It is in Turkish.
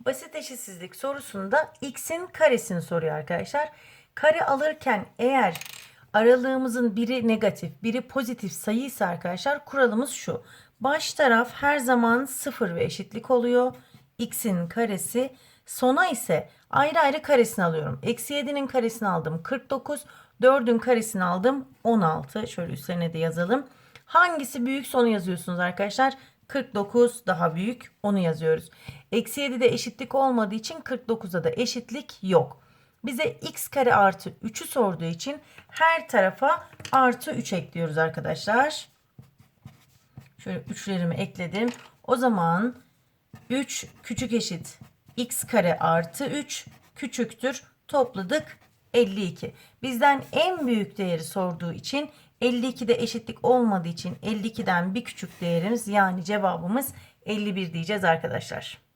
Basit eşitsizlik sorusunda x'in karesini soruyor arkadaşlar. Kare alırken eğer aralığımızın biri negatif, biri pozitif sayı ise arkadaşlar kuralımız şu. Baş taraf her zaman 0 ve eşitlik oluyor. x'in karesi. Sona ise ayrı ayrı karesini alıyorum. Eksi 7'nin karesini aldım 49. 4'ün karesini aldım 16. Şöyle üstlerine de yazalım. Hangisi büyük sonu yazıyorsunuz arkadaşlar? 49 daha büyük onu yazıyoruz. Eksi 7'de eşitlik olmadığı için 49'da da eşitlik yok. Bize x kare artı 3'ü sorduğu için her tarafa artı 3 ekliyoruz arkadaşlar. Şöyle 3'lerimi ekledim. O zaman 3 küçük eşit x kare artı 3 küçüktür. Topladık 52. Bizden en büyük değeri sorduğu için 52'de eşitlik olmadığı için 52'den bir küçük değerimiz yani cevabımız 51 diyeceğiz arkadaşlar.